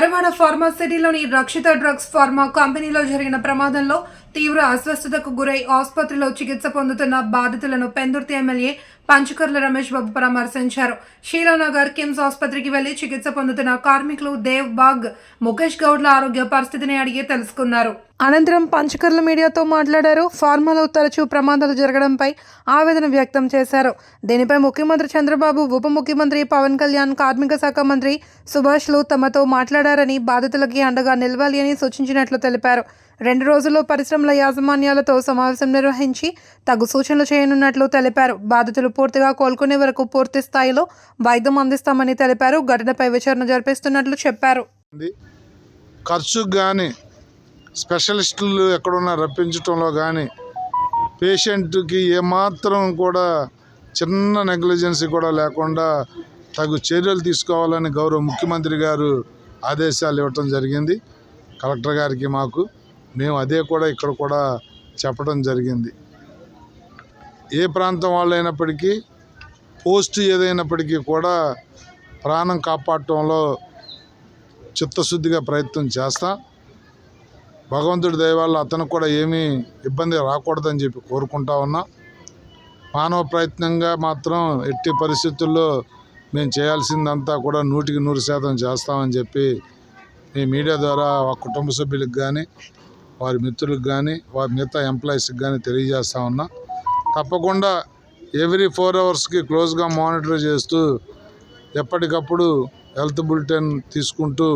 పరవాడ ఫార్మాసిటీలోని Rakshita drugs pharma కంపెనీలో జరిగిన ప్రమాదంలో తీవ్ర అస్వస్థతకు గురై ఆసుపత్రిలో చికిత్స పొందుతున్న బాధితులను పెందుర్తి ఎమ్మెల్యే పంచకర్ల రమేష్ బాబు పరామర్శించారు. షీలానగర్ కిమ్స్ ఆసుపత్రికి వెళ్ళి చికిత్స పొందుతున్న కార్మికులు దేవ్ బాగ్ ముఖేష్ గౌడ్ల ఆరోగ్య పరిస్థితిని అడిగి తెలుసుకున్నారు. అనంతరం పంచకర్ల మీడియాతో మాట్లాడారు. ఫార్మాలో తరచూ ప్రమాదాలు జరగడంపై ఆవేదన వ్యక్తం చేశారు. దీనిపై ముఖ్యమంత్రి చంద్రబాబు ఉప ముఖ్యమంత్రి పవన్ కళ్యాణ్ కార్మిక శాఖ మంత్రి సుభాష్లు తమతో మాట్లాడారని బాధితులకి అండగా నిలవాలి అని సూచించినట్లు తెలిపారు. రెండు రోజుల్లో పరిశ్రమల యాజమాన్యాలతో సమావేశం నిర్వహించి తగు సూచనలు చేయనున్నట్లు తెలిపారు. బాధితులు పూర్తిగా కోలుకునే వరకు పూర్తి స్థాయిలో వైద్యం అందిస్తామని తెలిపారు. ఘటనపై విచారణ జరిపిస్తున్నట్లు చెప్పారు. ఖర్చు కానీ స్పెషలిస్టులు ఎక్కడున్నా రప్పించడంలో కానీ పేషెంట్కి ఏమాత్రం కూడా చిన్న నెగ్లిజెన్సీ కూడా లేకుండా తగు చర్యలు తీసుకోవాలని గౌరవ ముఖ్యమంత్రి గారు ఆదేశాలు ఇవ్వటం జరిగింది. కలెక్టర్ గారికి మాకు మేము అదే కూడా ఇక్కడ కూడా చెప్పడం జరిగింది. ఏ ప్రాంతం వాళ్ళైనప్పటికీ పోస్ట్ ఏదైనప్పటికీ కూడా ప్రాణం కాపాడటంలో చిత్తశుద్ధిగా ప్రయత్నం చేస్తాం. భగవంతుడి దయవల్ల అతనికి కూడా ఏమీ ఇబ్బంది రాకూడదని చెప్పి కోరుకుంటా ఉన్నా. మానవ ప్రయత్నంగా మాత్రం ఎట్టి పరిస్థితుల్లో మేము చేయాల్సిందంతా కూడా నూటికి నూరు శాతం చేస్తామని చెప్పి మీ మీడియా ద్వారా ఆ కుటుంబ సభ్యులకు కానీ వారి మిత్రులకు కానీ వారి మిగతా ఎంప్లాయీస్కి కానీ తెలియజేస్తా ఉన్నా. తప్పకుండా ఎవ్రీ ఫోర్ అవర్స్కి క్లోజ్గా మానిటర్ చేస్తూ ఎప్పటికప్పుడు హెల్త్ బులెటిన్ తీసుకుంటూ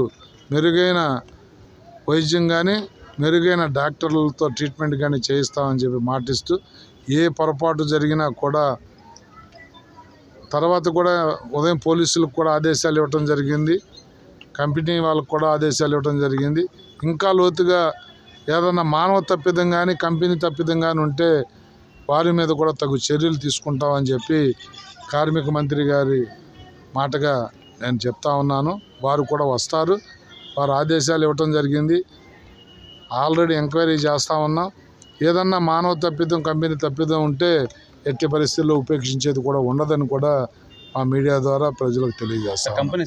మెరుగైన వైద్యం కానీ మెరుగైన డాక్టర్లతో ట్రీట్మెంట్ కానీ చేయిస్తామని చెప్పి మాటిస్తూ ఏ పొరపాటు జరిగినా కూడా తర్వాత కూడా ఉదయం పోలీసులకు కూడా ఆదేశాలు ఇవ్వటం జరిగింది. కంపెనీ వాళ్ళకు కూడా ఆదేశాలు ఇవ్వటం జరిగింది. ఇంకా లోతుగా ఏదన్నా మానవ తప్పిదం కానీ కంపెనీ తప్పిదం కానీ ఉంటే వారి మీద కూడా తగు చర్యలు తీసుకుంటామని చెప్పి కార్మిక మంత్రి గారి మాటగా నేను చెప్తా ఉన్నాను. వారు కూడా వస్తారు. వారు ఆదేశాలు ఇవ్వటం జరిగింది. ఆల్రెడీ ఎంక్వైరీ చేస్తూ ఉన్నాం. ఏదన్నా మానవ తప్పిదం కంపెనీ తప్పిదం ఉంటే ఎట్టి పరిస్థితుల్లో ఉపేక్షించేది కూడా ఉండదని కూడా మా మీడియా ద్వారా ప్రజలకు తెలియజేస్తాం కంపెనీ